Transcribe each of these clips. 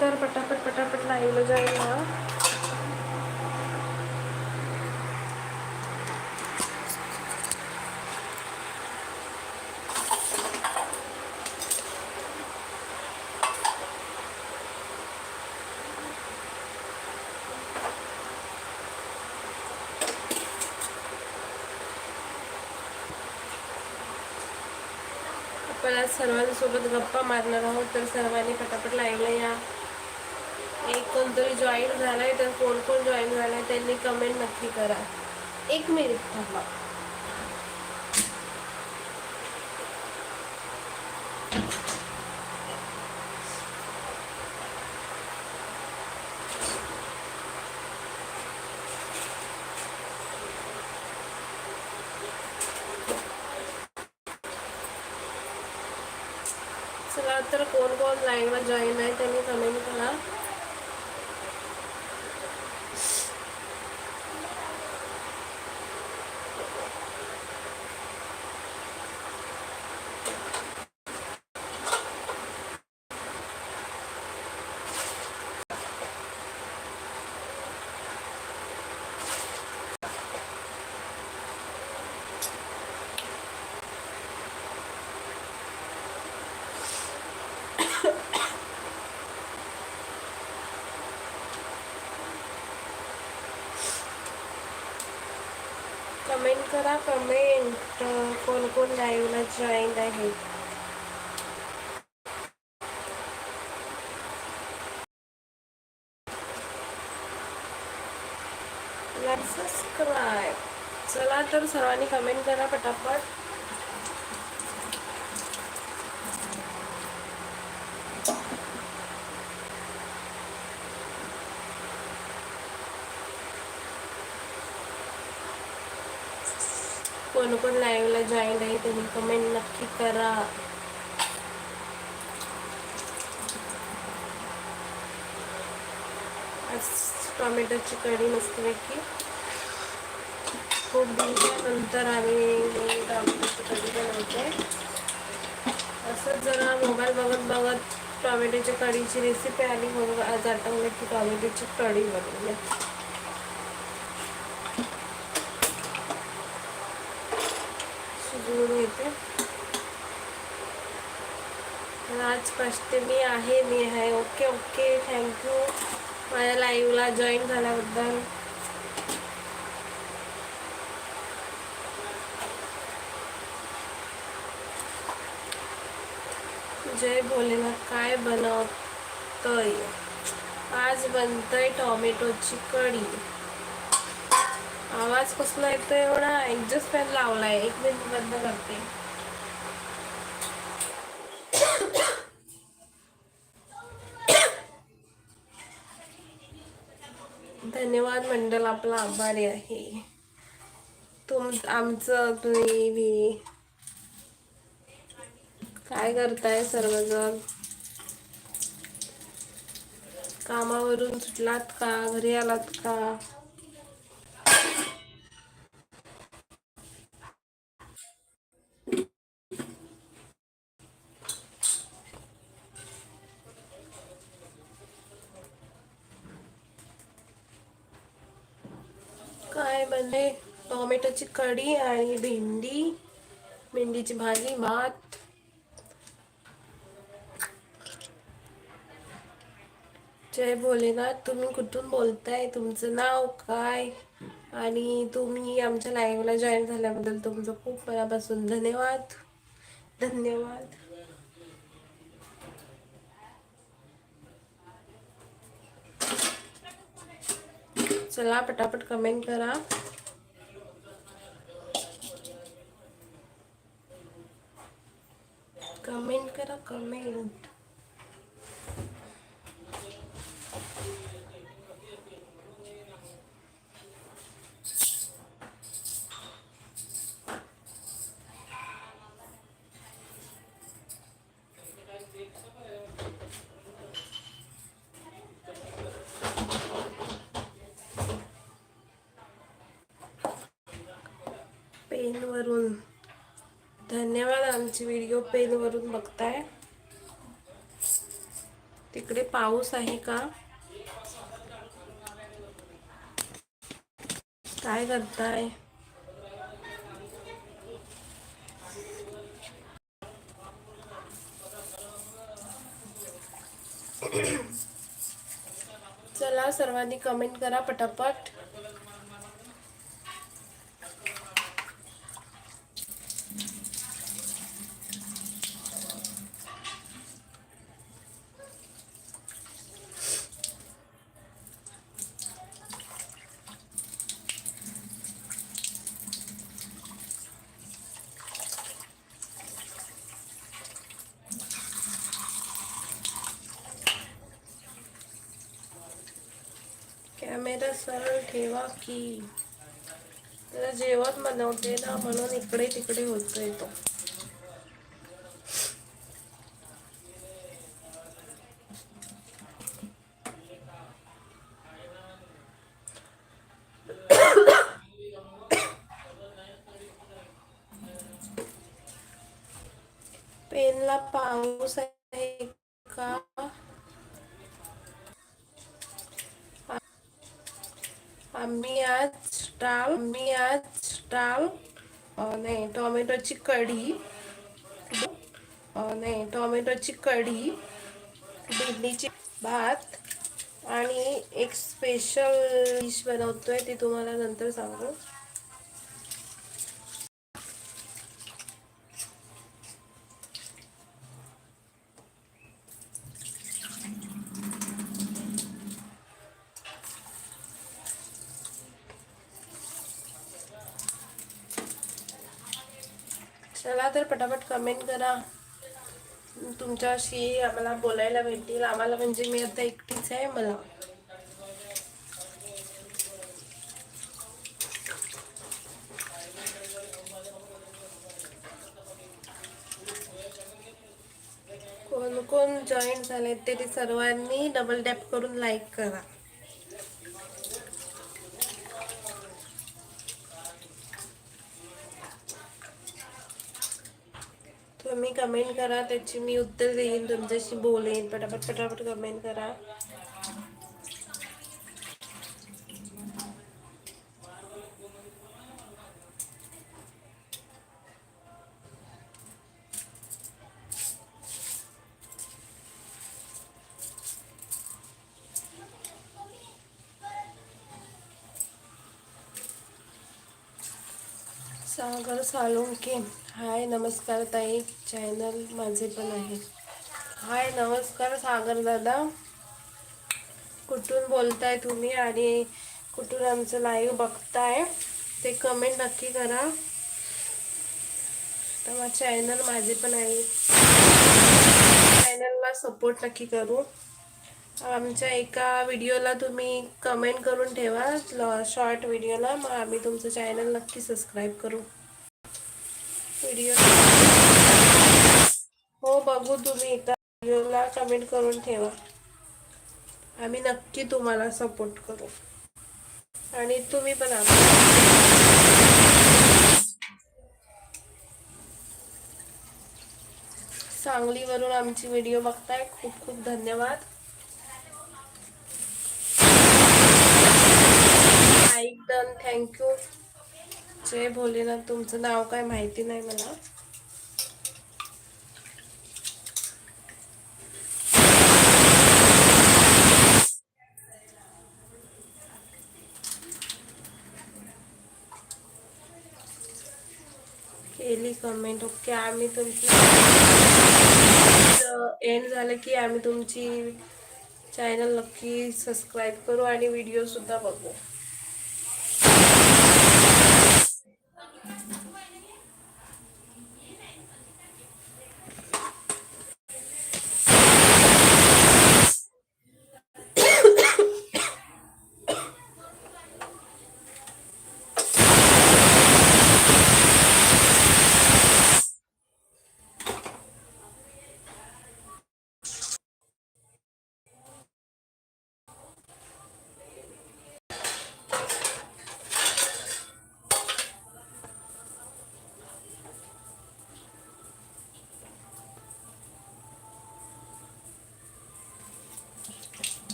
तर पटापट पटापट लाईव्हला जाईल आपण आज सर्वांसोबत गप्पा मारणार आहोत तर सर्वांनी पटापट लाईव्हला या. कोणतरी जॉईन झालाय तर कोण कोण जॉईन झालाय त्यांनी कमेंट नक्की करा. एक मिनिट थांबा चला तर कोण कोण लाईव्हला जॉईन आहे त्यांनी कमेंट करा कमेंट करा कमेंट कोण कोण लाईव्हला जॉईन आहे? सबस्क्राईब चला तर सर्वांनी कमेंट करा पटापट कोण कोण लाईव्हला जॉईन आहे त्यांनी कमेंट नक्की करा. आज टोमॅटोची कढी मस्तपैकी खूप दिवसानंतर आम्ही टोमॅटोची कढी बनवते. असंच जरा मोबाईल बघत बघत टोमॅटोच्या कढीची रेसिपी आली म्हणून आज आठवलं की टोमॅटोची कढी बनवली शिजवून घेते तर आज मी आहे मी आहे. Okay okay. थँक्यू माझ्या लाईव्हला जॉईन झाल्याबद्दल. जय भोलेनाथ काय बनवतय? आज बनतय टॉमॅटोची कढी. आवाज कसला येतो एवढा? ऍडजस्ट फॅन लावलाय. एक मिनिट बंद करते. धन्यवाद मंडळ आपला आभारी आहे. तुम आमचं तुम्ही बी काय करताय सर्वजण? कामावरून सुटलात का? घरी आलात का काय बनले टोमॅटोची कढी आणि भेंडी भेंडीची भाजी भात. जय भोलेनाथ तुम्ही कुठून बोलताय? तुमचं नाव काय? आणि तुम्ही आमच्या लाईव्हला जॉईन झाल्याबद्दल तुमचं खूप मनापासून धन्यवाद. धन्यवाद. चला पटापट कमेंट करा. कमेंट करा कमेंट. पेनवरून. धन्यवाद. आमची व्हिडिओ पेनवरून बघताय. तिकडे पाऊस आहे का? काय करताय? चला सर्वांनी कमेंट करा पटापट. कॅमेरा सरळ ठेवा की. जेवण बनवते ना म्हणून इकडे तिकडे होतोय तो. डाळ मी आज डाळ नाही टोमॅटोची कढी नाही टोमॅटोची कढी भेंडीची भात आणि एक स्पेशल डिश बनवतोय ती तुम्हाला नंतर सांगू चला तर पटापट कमेंट करा. तुमच्याशी आम्हाला बोलायला भेटेल आम्हाला म्हणजे मी आता एकटीच आहे मला. कोण कोण जॉईन झाले ते ते सर्वांनी डबल टॅप करून लाईक करा तुम्ही कमेंट करा त्याची मी उत्तर देईन तुमच्याशी बोलेन पटापट पटापट कमेंट करा. सागर साळुंके हाय नमस्कार ताई. चॅनल माझे पण आहे. हाय नमस्कार सागर दादा. कुठून बोलताय तुम्ही आणि कुठून आमचं लाईव्ह बघताय ते कमेंट नक्की करा. तर मग चॅनल माझे पण आहे. चॅनलला सपोर्ट नक्की करू. आमच्या एका व्हिडिओला तुम्ही कमेंट करून ठेवा. शॉर्ट व्हिडिओला मग आम्ही तुमचं चॅनल नक्की सबस्क्राईब करू. व्हिडिओ हो बघू तुम्ही एका व्हिडिओला कमेंट करून ठेवा. आम्ही नक्की तुम्हाला सपोर्ट करू. आणि तुम्ही पण सांगलीवरून आमची व्हिडिओ बघताय. खूप खूप धन्यवाद. लाईक डन थँक्यू तुमचे भोलेनाथ तुमचं नाव काय माहिती नाही मला. केली कमेंट ओके आम्ही तुमची एंड झालं की आम्ही तुमची चॅनल नक्की सबस्क्राईब करू आणि व्हिडिओसुद्धा बघू. Thank you.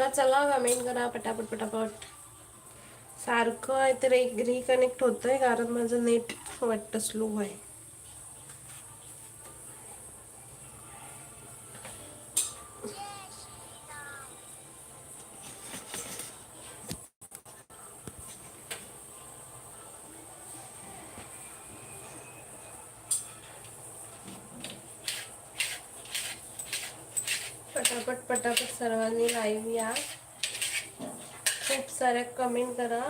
चला चला कमेंट करा पटापट पटापट. सारखं आहे तर एक रिकनेक्ट होतंय कारण माझं नेट वाटतं स्लो आहे. पटापट पटापट सर्वांनी लाईव्ह या. खूप साऱ्या कमेंट करा.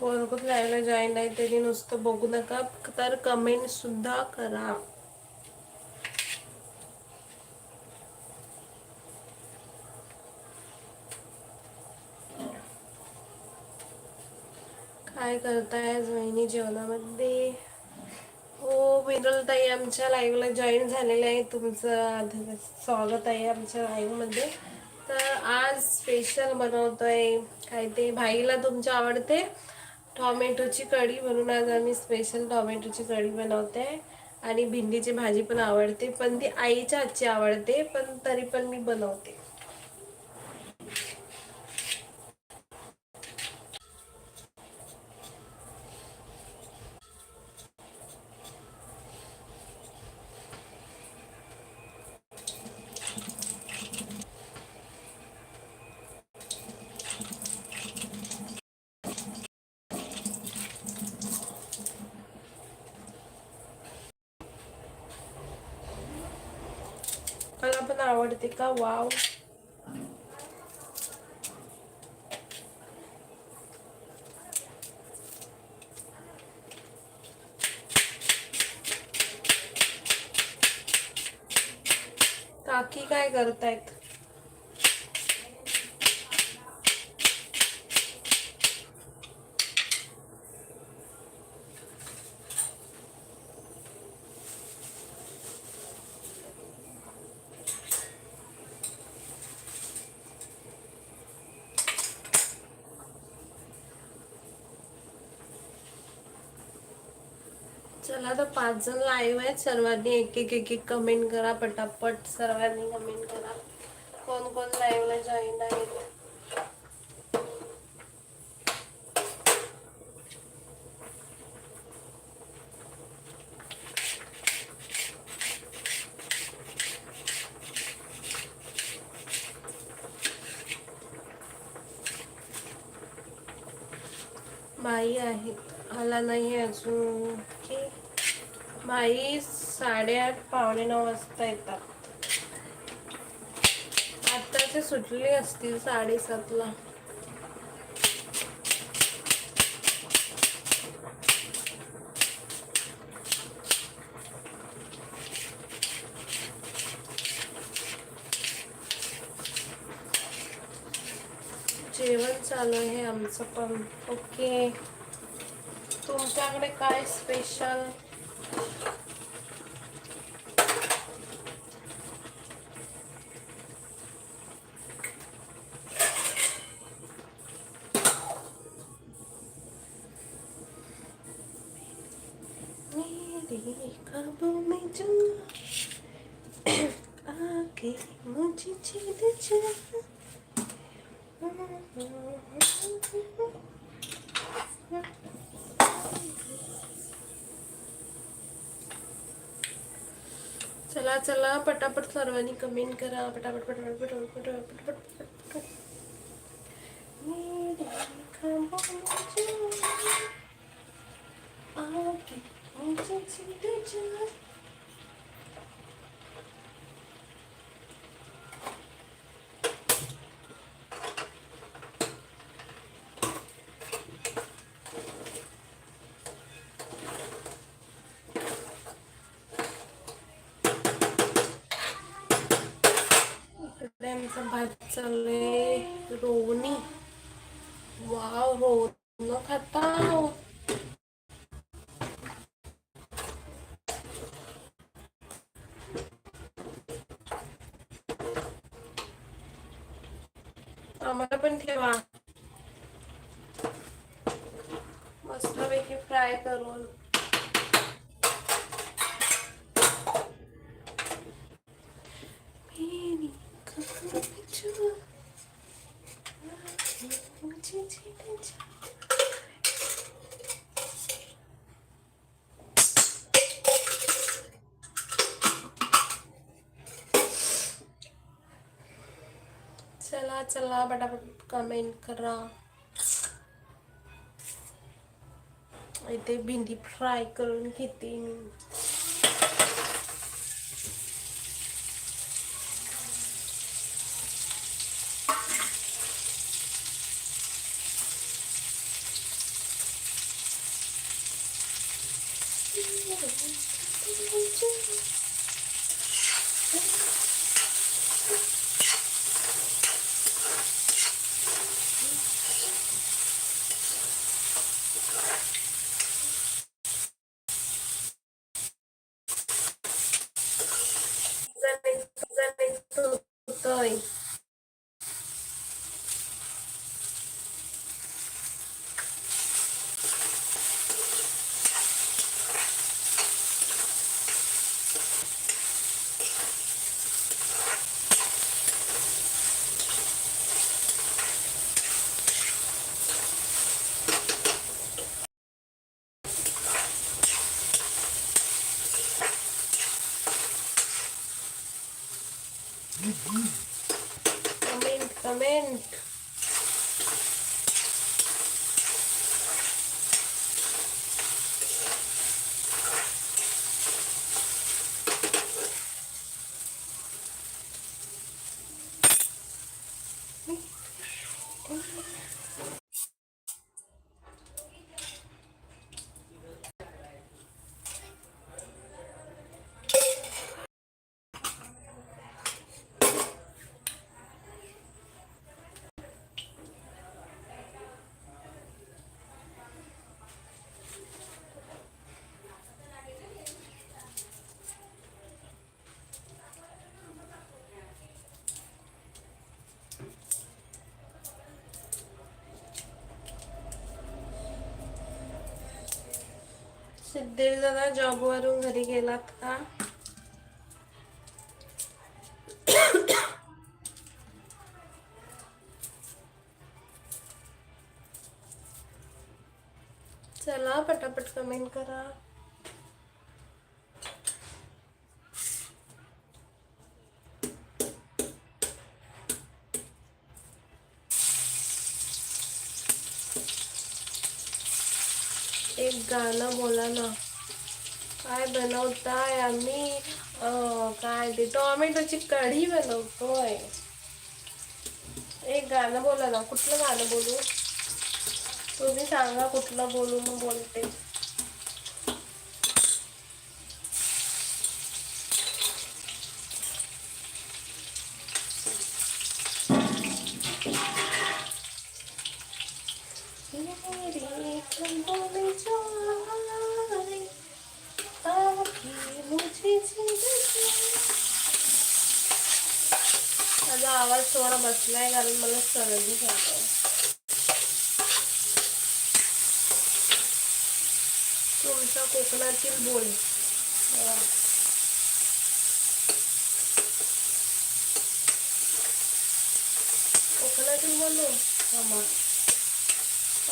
कोण कोण लाईव्हला जॉईन आहे तरी नुसतं बघू नका. तर कमेंट सुद्धा करा. काय करताय आज वहिनी जेवणामध्ये? हो विरल ताई आमच्या लाईव्हला जॉईन झालेले आहे. तुमचं स्वागत आहे आमच्या लाईव्हमध्ये तर आज स्पेशल बनवतोय. काय ते भाईला तुमच्या आवडते? टॉमॅटोची कढी म्हणून आज आम्ही स्पेशल टॉमॅटोची कढी बनवते. आणि भेंडीची भाजी पण आवडते. पण ती आईच्या हातची आवडते पण तरी पण मी बनवते मला पण आवडते वाव काकी काय करतायत चला तर पाच जण लाईव्ह आहेत. सर्वांनी एक एक एक एक कमेंट करा पटापट. सर्वांनी कमेंट करा. कोण कोण लाईव्हला जॉईन आहेत बाई आहेत. आला नाही अजून. की बाई साडेआठ पावणे नऊ वाजता येतात. आता ते सुटले असतील साडेसातला. जेवण चालू आहे आमचं पण. ओके. तुमच्याकडे काय स्पेशल ख्वाबों में जो आके मुझे छेद जा चला चला पटापट सर्वांनी कमेंट करा पटापट पटापट पटापट पटापट पटापट पटापट. मेरे ख्वाबों में जो आके मुझे छेद जा इकडे आमचा भात चाललंय रोवणी वाव रोवणं खाता आम्हाला पण ठेवा मस्तपैकी फ्राय करून मेरी खबरों में जो मुझे जीना चाहता चला चला पटापट कमेंट करा इथे भिंडी फ्राय करून घेते मी सिद्धेश दादा जॉबवरून घरी गेला का? चला पटापट कमेंट करा. एक गाणं बोला ना. काय बनवताय आम्ही? काय ते टॉमॅटोची कढी बनवतोय. एक गाणं बोला ना. कुठलं गाणं बोलू? तुम्ही सांगा कुठलं बोलू मग बोलते मेरी खंभों में जो आए, आके मुझे जिंदगी माझा आवाज थोडा बसलाय कारण मला सर्दी झालं. तुमच्या कोकणातील बोल. कोकणातील बोलू.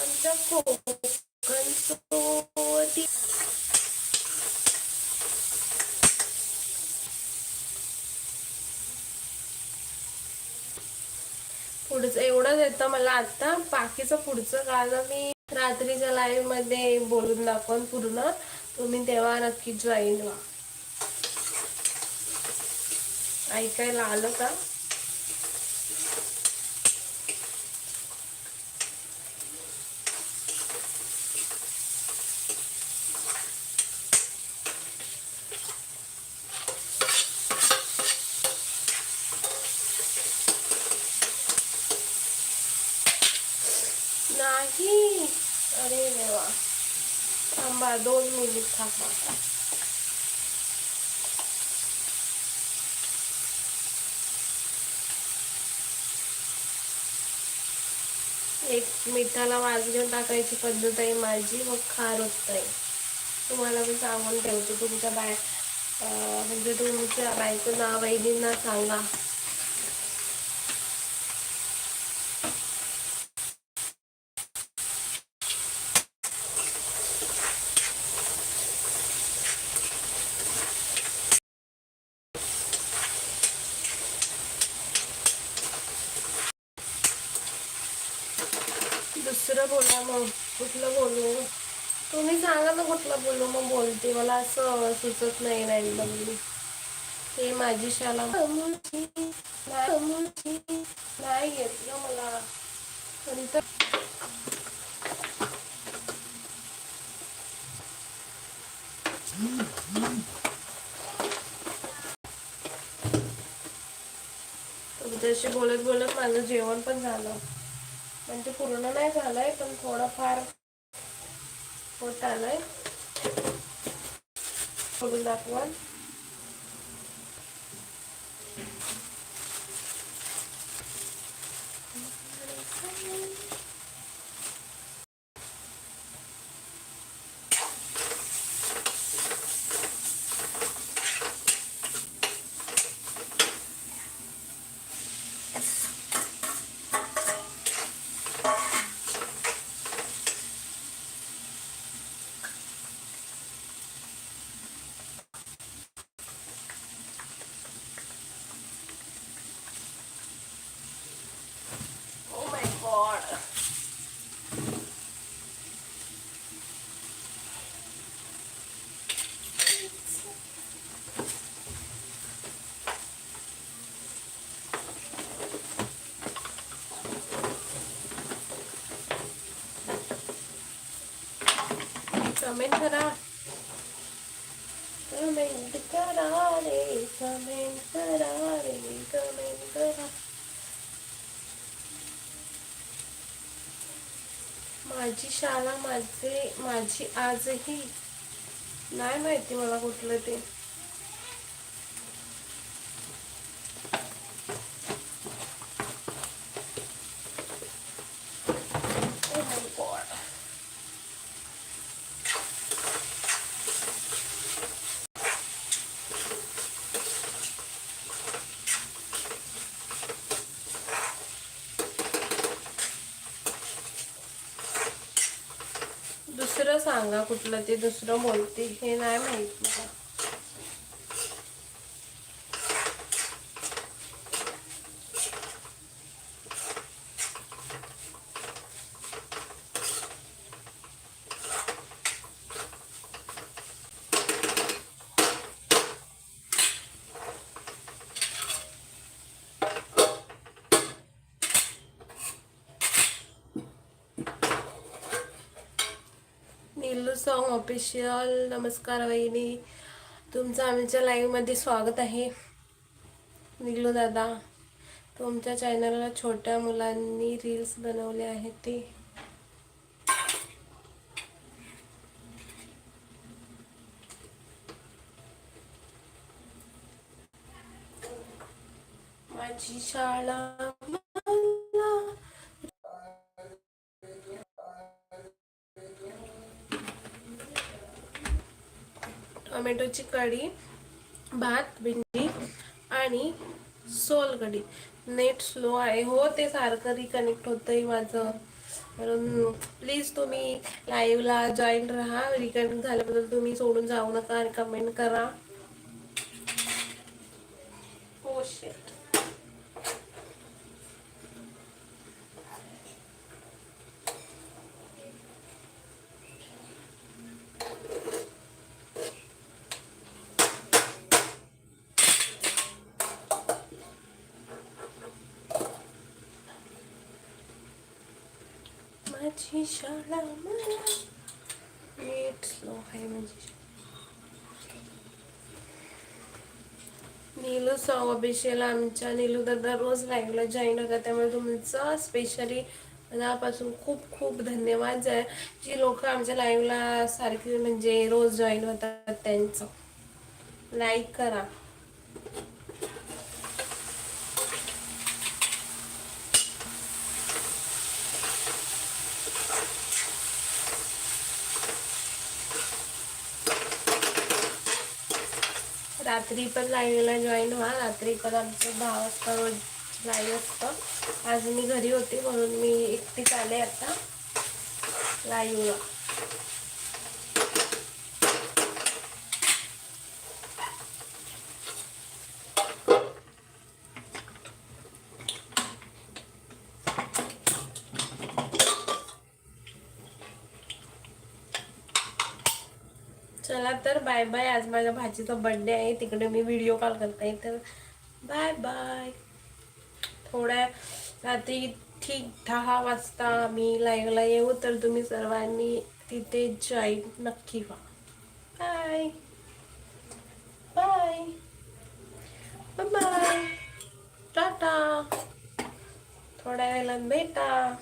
आमच्या कोकण सोती पुढचं एवढंच येतं मला आता बाकीचं पुढचं गाणं मी रात्रीच्या लाईव्हमध्ये बोलून दाखवून पूर्ण. तुम्ही तेव्हा नक्की जॉईन व्हा. ऐकायला आलं का नाही अरे देवा थांबा दोन मिनिट थांबा. एक मिठाला वाज घेऊन टाकायची पद्धत आहे माझी मग खार होत आहे तुम्हाला मी सांगून ठेवते तुमच्या बाय अं, म्हणजे तुमच्या बायकोना वहिनींना सांगा. दुसरं बोला मग? कुठलं बोलू? तुम्ही सांगा ना कुठलं बोलू मग बोलते. मला असं सुचत नाही रॅन्डमली ते माझी शाला नाही येत ना मला. नंतर तुमच्याशी बोलत बोलत माझं जेवण पण झालं. म्हणजे पूर्ण नाही झालंय पण थोडंफार होत आलंय. बघून दाखवा कमेंट करा कमेंट करा रे कमेंट करा रे कमेंट करा माझी शाळा माझे माझी आजही नाही माहिती मला कुठलं ते Oh my God. दुसरं सांगा कुठलं ते दुसरं बोलते हे नाही माहीत मला नीलू सॉंग ऑफिशियल नमस्कार वहिनी. तुमचं आमच्या लाईव्हमध्ये स्वागत आहे. निघलो दादा. तुमच्या चॅनलला छोट्या मुलांनी रील्स बनवले आहेत ते. माझी शाळा टोमॅटोची कढी भात भेंडी आणि सोलकढी नेट स्लो आहे. हो ते सारखं रिकनेक्ट होतंय माझं. म्हणून प्लीज तुम्ही लाईव्हला जॉईन राहा. रिकनेक्ट झाल्याबद्दल तुम्ही सोडून जाऊ नका आणि कमेंट करा हो शेट माझी शाळा मला नेट स्लो आहे माझी नीलू सॉंग ऑफिशियल आमच्या नीलू दादा रोज लाईव्हला जॉईन होतात त्यामुळे तुमचं स्पेशली मनापासून खूप खूप धन्यवाद. आहे जी लोक आमच्या लाईव्हला सारखी म्हणजे रोज जॉईन होतात त्यांचं. लाईक करा. रात्री पण लाईव्हला जॉईन व्हा. रात्री पण आमचं दहा वाजता रोज लाईव्ह असतं. आज मी घरी होते म्हणून मी एकटीच आले आता लाईव्हला चला तर बाय बाय. आज माझ्या भाजीचा बर्थडे आहे. तिकडे मी व्हिडिओ कॉल करते. तर बाय बाय. थोड्या रात्री ठीक दहा वाजता मी लाईव्हला येऊ. तर तुम्ही सर्वांनी तिथे जॉईन नक्की व्हा. बाय बाय बाय टाटा थोड्या वेळात भेटा.